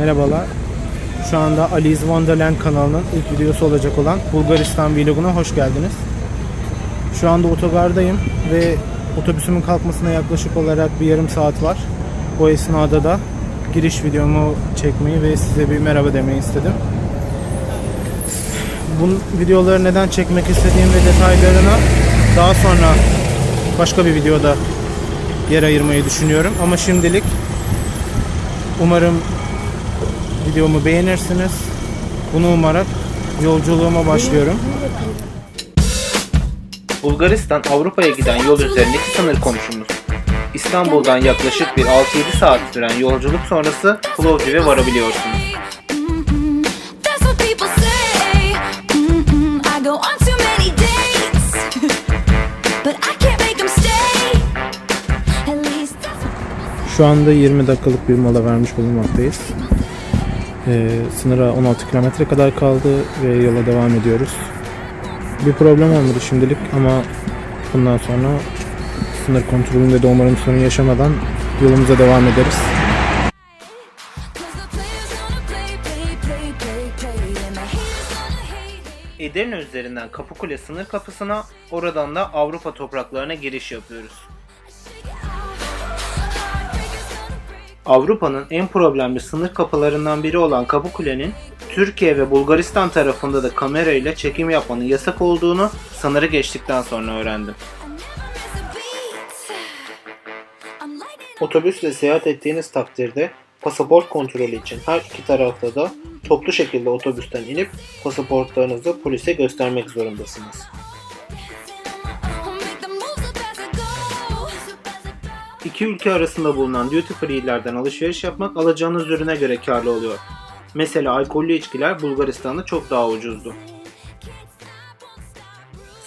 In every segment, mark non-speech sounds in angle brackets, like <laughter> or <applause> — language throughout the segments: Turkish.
Merhabalar. Şu anda Ali's Wonderland kanalının ilk videosu olacak olan Bulgaristan vloguna hoş geldiniz. Şu anda otogardayım ve otobüsümün kalkmasına yaklaşık olarak bir yarım saat var. O esnada da giriş videomu çekmeyi ve size bir merhaba demeyi istedim. Bu videoları neden çekmek istediğim ve detaylarına daha sonra başka bir videoda yer ayırmayı düşünüyorum. Ama şimdilik umarım videomu beğenirsiniz. Bunu umarak yolculuğuma başlıyorum. Bulgaristan Avrupa'ya giden yol üzerindeki sınır komşumuz. İstanbul'dan yaklaşık bir 6-7 saat süren yolculuk sonrası Plovdiv'e varabiliyorsunuz. Şu anda 20 dakikalık bir mola vermiş bulunmaktayız. Ee, sınıra 16 kilometre kadar kaldı ve yola devam ediyoruz. Bir problem olmadı şimdilik ama bundan sonra sınır kontrolünde de umarım sorun yaşamadan yolumuza devam ederiz. Edirne üzerinden Kapıkule sınır kapısına, oradan da Avrupa topraklarına giriş yapıyoruz. Avrupa'nın en problemli sınır kapılarından biri olan Kapıkule'nin Türkiye ve Bulgaristan tarafında da kamera ile çekim yapmanın yasak olduğunu sınırı geçtikten sonra öğrendim. Otobüsle seyahat ettiğiniz takdirde pasaport kontrolü için her iki tarafta da toplu şekilde otobüsten inip pasaportlarınızı polise göstermek zorundasınız. İki ülke arasında bulunan duty free'lerden alışveriş yapmak alacağınız ürüne göre karlı oluyor. Mesela alkollü içkiler Bulgaristan'da çok daha ucuzdu.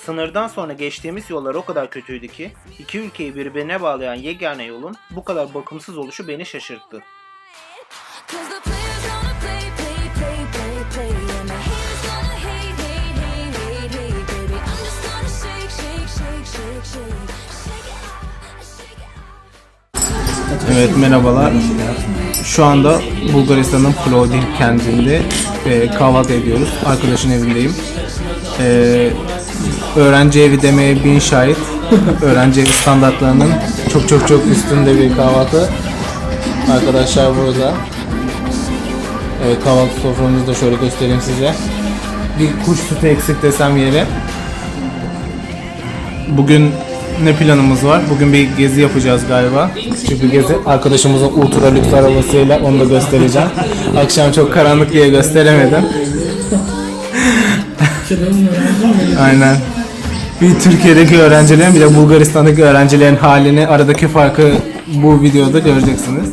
Sınırdan sonra geçtiğimiz yollar o kadar kötüydü ki iki ülkeyi birbirine bağlayan yegane yolun bu kadar bakımsız oluşu beni şaşırttı. Evet merhabalar. Şu anda Bulgaristan'ın Plovdiv kentinde e, kahvaltı ediyoruz. Arkadaşın evindeyim. E, öğrenci evi demeye bin şahit. <laughs> öğrenci evi standartlarının çok çok çok üstünde bir kahvaltı. Arkadaşlar burada. Evet kahvaltı soframızı da şöyle göstereyim size. Bir kuş sütü eksik desem yere. Bugün ne planımız var? Bugün bir gezi yapacağız galiba. Küçük bir gezi. Arkadaşımızın ultra lüks arabasıyla onu da göstereceğim. Akşam çok karanlık diye gösteremedim. <laughs> Aynen. Bir Türkiye'deki öğrencilerin bir de Bulgaristan'daki öğrencilerin halini aradaki farkı bu videoda göreceksiniz.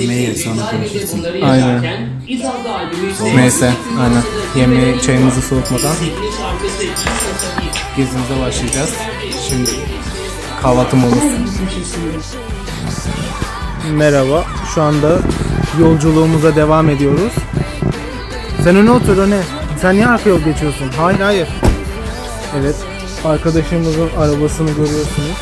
Yemeği sonra konuşursun. Aynen. Neyse, aynen. Yemeği, çayımızı soğutmadan gezimize başlayacağız. Şimdi kahvaltı molası. Merhaba, şu anda yolculuğumuza devam ediyoruz. Sen öne otur öne. Sen niye arka yol geçiyorsun? Hayır hayır. Evet, arkadaşımızın arabasını görüyorsunuz.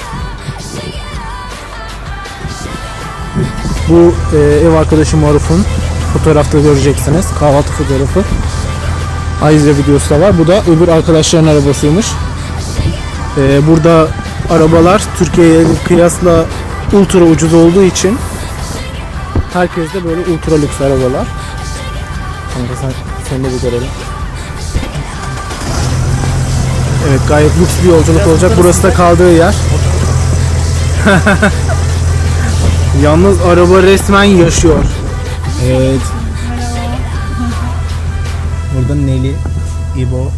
Bu e, ev arkadaşım Maruf'un fotoğrafta göreceksiniz. Kahvaltı fotoğrafı. Ayrıca videosu da var. Bu da öbür arkadaşların arabasıymış. E, burada arabalar Türkiye'ye kıyasla ultra ucuz olduğu için herkes de böyle ultra lüks arabalar. Kanka sen, seni de bir görelim. Evet gayet lüks bir yolculuk olacak. Burası da kaldığı yer. <laughs> Yalnız araba resmen yaşıyor. Evet. Burada Neli, İbo.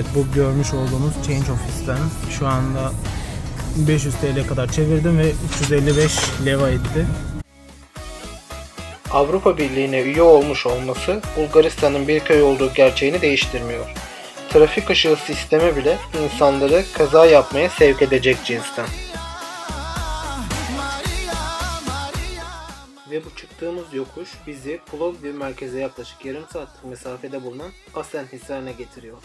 Evet bu görmüş olduğunuz Change Office'ten şu anda 500 TL kadar çevirdim ve 355 leva etti. Avrupa Birliği'ne üye olmuş olması Bulgaristan'ın bir köy olduğu gerçeğini değiştirmiyor. Trafik ışığı sistemi bile insanları kaza yapmaya sevk edecek cinsten. Ve bu çıktığımız yokuş bizi Plovdiv merkeze yaklaşık yarım saatlik mesafede bulunan Asen Hisarı'na getiriyor.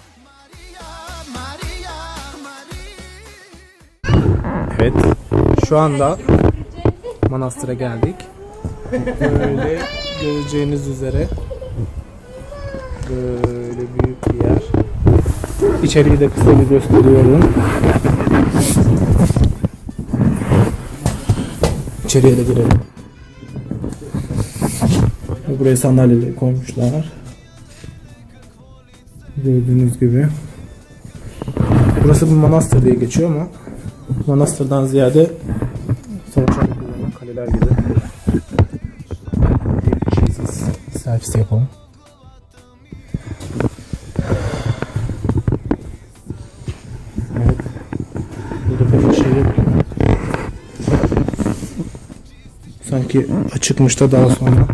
Evet şu anda manastıra geldik. Böyle göreceğiniz üzere böyle büyük bir yer. İçeriği de kısa bir gösteriyorum. İçeriye de girelim. Buraya sandalyeleri koymuşlar. Gördüğünüz gibi. Burası bir manastır diye geçiyor ama manastırdan ziyade savaşlarda kullanılan kaleler gibi. Bir servis yapalım. Evet. Burada bir şey. Sanki açıkmış da daha sonra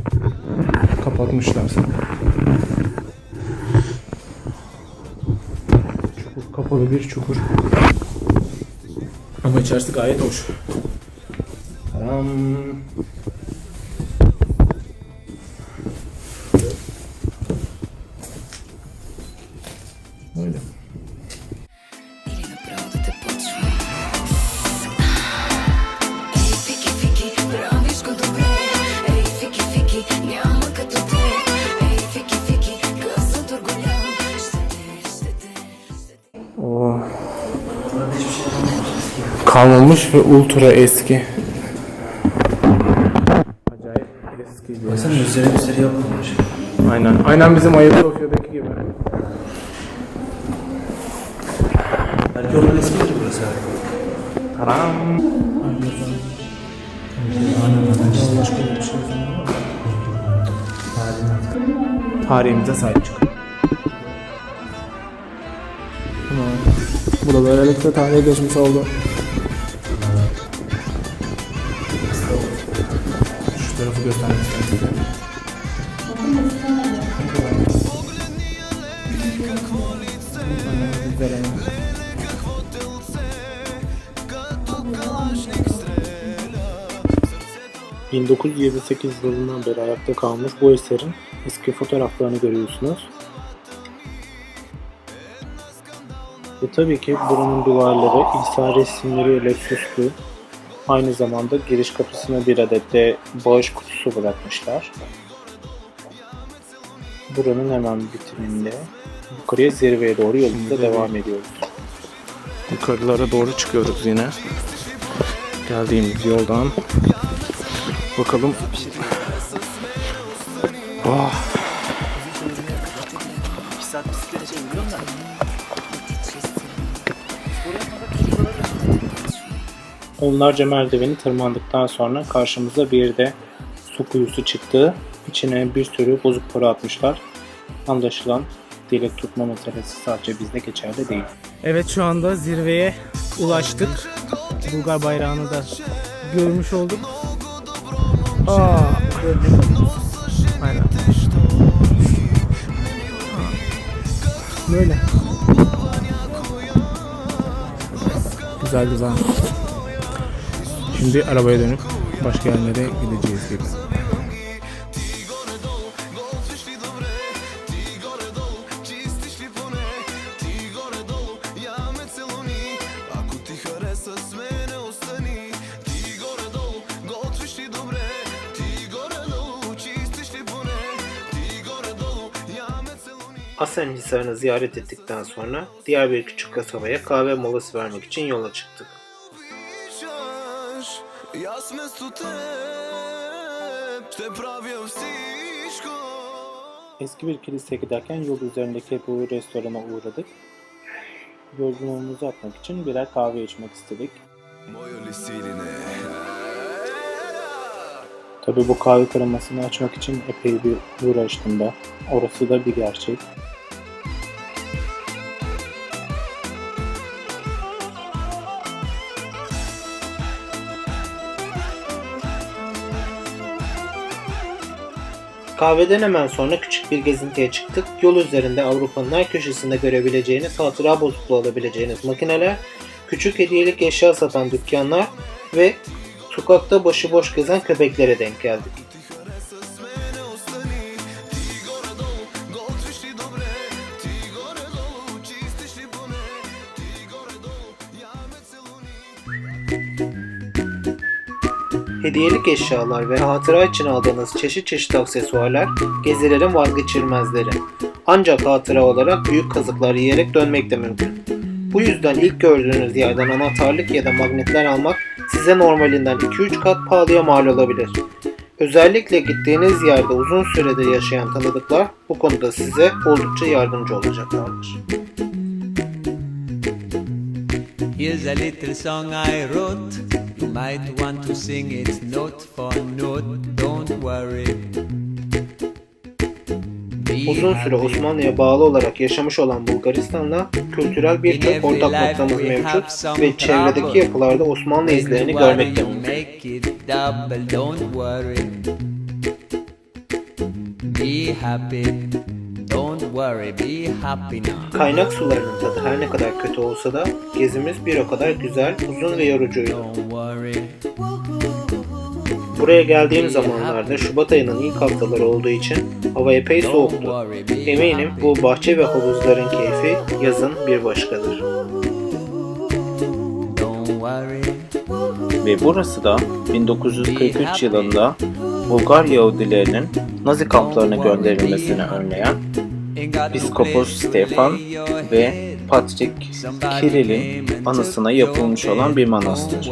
kapatmışlar. Çukur, kapalı bir çukur. Ama içerisi gayet hoş. Taram. Öyle. Kalmamış ve ultra eski. Acayip eski bir. Baksana üzerine üzeri yapılmış. Aynen. Aynen bizim Ayasofya'daki gibi. Belki oradan eskidir burası abi. Taram. Başka bir Tarihimize sahip çıkın. Bu da böylelikle tarihe geçmiş oldu. Tarafı göstermek istedim. Güzel ama. 1928 yılından beri ayakta kalmış bu eserin eski fotoğraflarını görüyorsunuz. Ve tabii ki buranın duvarları İsa resimleriyle süslü. Aynı zamanda giriş kapısına bir adet de bağış kutusu bırakmışlar. Buranın hemen bitiminde yukarıya zirveye doğru yolumuza devam ediyoruz. Yukarılara doğru çıkıyoruz yine. Geldiğimiz yoldan. Bakalım. Oh. Onlarca merdiveni tırmandıktan sonra karşımıza bir de su kuyusu çıktı. İçine bir sürü bozuk para atmışlar. Anlaşılan dilek tutma meselesi sadece bizde geçerli değil. Evet şu anda zirveye ulaştık. Bulgar bayrağını da görmüş olduk. Aa, Aynen. Böyle. Güzel güzel. Şimdi arabaya dönüp başka yerlere gideceğiz gibi. Asen Hisarı'nı ziyaret ettikten sonra diğer bir küçük kasabaya kahve molası vermek için yola çıktık. Виждаш, и аз вместо теб Ще правя всичко Eski bir kiliseye giderken yol üzerindeki bu restorana uğradık. Yorgunluğumuzu atmak için birer kahve içmek istedik. Моя ли си или не? Tabii bu kahve kremasını açmak için epey bir uğraştım ben. Orası da bir gerçek. Kahveden hemen sonra küçük bir gezintiye çıktık. Yol üzerinde Avrupa'nın her köşesinde görebileceğiniz hatıra bozukluğu alabileceğiniz makineler, küçük hediyelik eşya satan dükkanlar ve sokakta başıboş gezen köpeklere denk geldik. Hediyelik eşyalar ve hatıra için aldığınız çeşit çeşit aksesuarlar gezilerin vazgeçilmezleri. Ancak hatıra olarak büyük kazıklar yiyerek dönmek de mümkün. Bu yüzden ilk gördüğünüz yerden anahtarlık ya da magnetler almak size normalinden 2-3 kat pahalıya mal olabilir. Özellikle gittiğiniz yerde uzun süredir yaşayan tanıdıklar bu konuda size oldukça yardımcı olacaklardır. Here's a little song I wrote. Might want to sing it note for note. Don't worry. Uzun süre. Osmanlı'ya bağlı olarak yaşamış olan Bulgaristan'la kültürel birçok ortak noktamız mevcut ve çevredeki yapılarda Osmanlı izlerini When you görmek de worry, you mümkün. Worry. Be happy. Don't worry. Be happy now. Kaynak sularının tadı her ne kadar kötü olsa da gezimiz bir o kadar güzel, uzun ve yorucuydu. Buraya geldiğim zamanlarda Şubat ayının ilk haftaları olduğu için hava epey soğuktu. Eminim bu bahçe ve havuzların keyfi yazın bir başkadır. Don't worry. Ve burası da 1943 yılında Bulgar Yahudilerinin Nazi kamplarına gönderilmesini önleyen Piskopos Stefan ve Patrick Kirill'in anısına yapılmış olan bir manastır.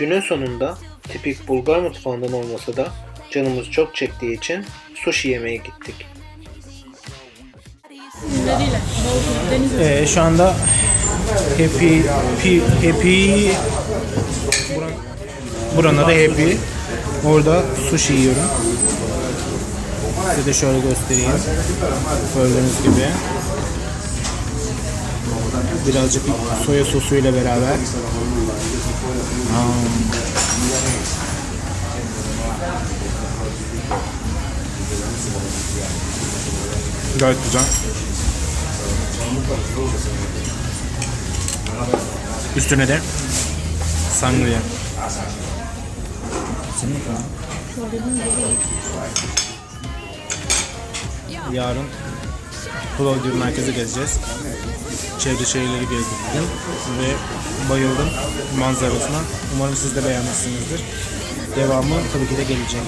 Günün sonunda tipik Bulgar mutfağından olmasa da canımız çok çektiği için sushi yemeye gittik. Ee, şu anda Happy Happy, happy buran, buranın adı Happy. Orada sushi yiyorum. Size de şöyle göstereyim. Gördüğünüz gibi. Birazcık soya sosuyla beraber. Gayet güzel. Üstüne de sangria. Yarın Plovdiv merkezi gezeceğiz. Çevre şehirleri gezdim ve bayıldım manzarasına. Umarım siz de beğenmişsinizdir. Devamı tabii ki de gelecek.